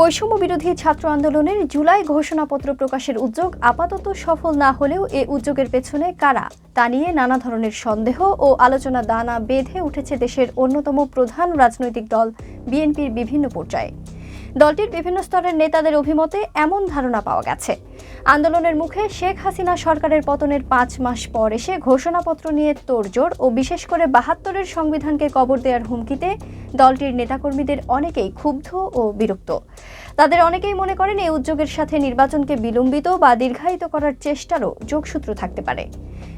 বৈষম্য বিরোধী ছাত্র আন্দোলনের জুলাই ঘোষণাপত্র প্রকাশের উদ্যোগ আপাতত সফল না হলেও এ উদ্যোগের পেছনে কারা? তা নিয়ে নানা ধরনের সন্দেহ ও আলোচনা দানা বেঁধে উঠেছে দেশের অন্যতম প্রধান রাজনৈতিক দল, বিএনপির বিভিন্ন পর্যায়ে। দলটির বিভিন্ন স্তরের নেতাদের অভিমতে এমন ধারণা পাওয়া গেছে। আন্দোলনের মুখে শেখ হাসিনা সরকারের পতনের পাঁচ মাস পর এসে ঘোষণাপত্র নিয়ে তোড়জোড় ও বিশেষ করে বাহাত্তরের সংবিধানকে কবর দেওয়ার হুমকিতে দলটির নেতাকর্মীদের অনেকেই ক্ষুব্ধ ও বিরক্ত। তাদের অনেকেই মনে করেন এই উদ্যোগের সাথে নির্বাচনকে বিলম্বিত বা দীর্ঘায়িত করার চেষ্টারও যোগসূত্র থাকতে পারে।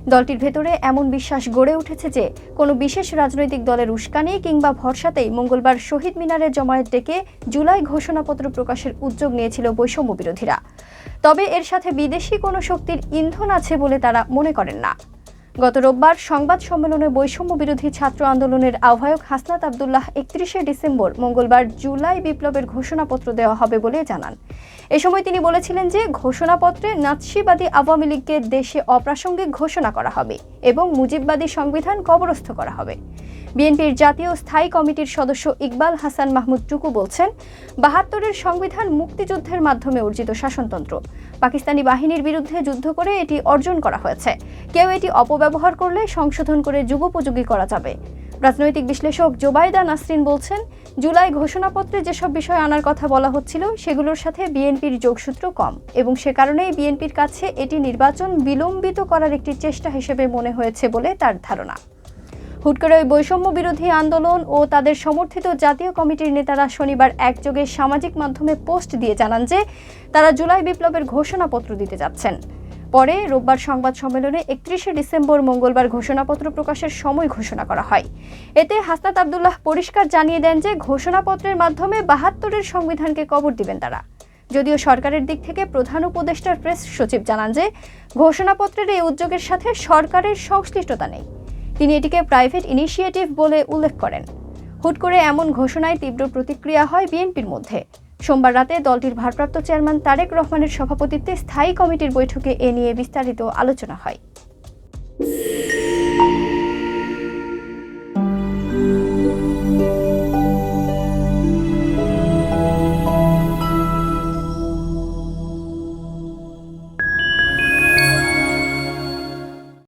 দলটির ভেতরে এমন বিশ্বাস গড়ে উঠেছে যে, কোনো বিশেষ রাজনৈতিক দলের উস্কানি কিংবা ভরসাতেই মঙ্গলবার শহীদ মিনারের জমায়েত ডেকে জুলাই ঘোষণাপত্র প্রকাশের উদ্যোগ নিয়েছিল বৈষম্য বিরোধীরা তবে এর সাথে বিদেশি কোনো শক্তির ইন্ধন আছে বলে তারা মনে করেন না। গত রোববার সংবাদ সম্মেলনে বৈষম্য বিরোধী ছাত্র আন্দোলনের আহ্বায়ক হাসনাত আবদুল্লাহ একত্রিশে ডিসেম্বর মঙ্গলবার জুলাই বিপ্লবের ঘোষণাপত্র দেওয়া হবে বলে জানান। এ সময় তিনি বলেছিলেন যে ঘোষণাপত্রে নাৎসিবাদী আওয়ামী লীগকে দেশে অপ্রাসঙ্গিক ঘোষণা করা হবে এবং মুজিববাদী সংবিধান কবরস্থ করা হবে। বিএনপির জাতীয় স্থায়ী কমিটির সদস্য ইকবাল হাসান মাহমুদ টুকু বলছেন, বাহাত্তরের সংবিধান মুক্তিযুদ্ধের মাধ্যমে অর্জিত শাসনতন্ত্র পাকিস্তানি বাহিনীর বিরুদ্ধে যুদ্ধ করে এটি অর্জন করা হয়েছে। কেউ এটি অপব্যবহার করলে সংশোধন করে যুগোপযোগী করা যাবে। রাজনৈতিক বিশ্লেষক জোবাইদা নাসরিন বলছেন, জুলাই ঘোষণাপত্রে যেসব বিষয় আনার কথা বলা হচ্ছিল, সেগুলোর সাথে বিএনপির যোগসূত্র কম এবং সে কারণেই বিএনপির কাছে এটি নির্বাচন বিলম্বিত করার একটি চেষ্টা হিসেবে মনে হয়েছে বলে তার ধারণা। হুট ওই বৈষম্য বিরোধী আন্দোলন ও তাদের সমর্থিত জাতীয় কমিটির নেতারা শনিবার একযোগে সামাজিক মাধ্যমে পোস্ট দিয়ে জানান যে, তারা জুলাই বিপ্লবের ঘোষণাপত্র দিতে যাচ্ছেন। পরে রোববার সংবাদ সম্মেলনে একত্রিশে ডিসেম্বর মঙ্গলবার ঘোষণাপত্র প্রকাশের সময় ঘোষণা করা হয়। এতে হাসনাত আবদুল্লাহ পরিষ্কার জানিয়ে দেন যে, ঘোষণাপত্রের মাধ্যমে বাহাত্তরের সংবিধানকে কবর দিবেন তারা। যদিও সরকারের দিক থেকে প্রধান উপদেষ্টার প্রেস সচিব জানান যে, ঘোষণাপত্রের এই উদ্যোগের সাথে সরকারের সংশ্লিষ্টতা নেই। তিনি এটিকে প্রাইভেট ইনিশিয়েটিভ বলে উল্লেখ করেন। হুট করে এমন ঘোষণায় তীব্র প্রতিক্রিয়া হয় বিএনপির মধ্যে। সোমবার রাতে দলটির ভারপ্রাপ্ত চেয়ারম্যান তারেক রহমানের সভাপতিত্বে স্থায়ী কমিটির বৈঠকে এ নিয়ে বিস্তারিত আলোচনা হয়।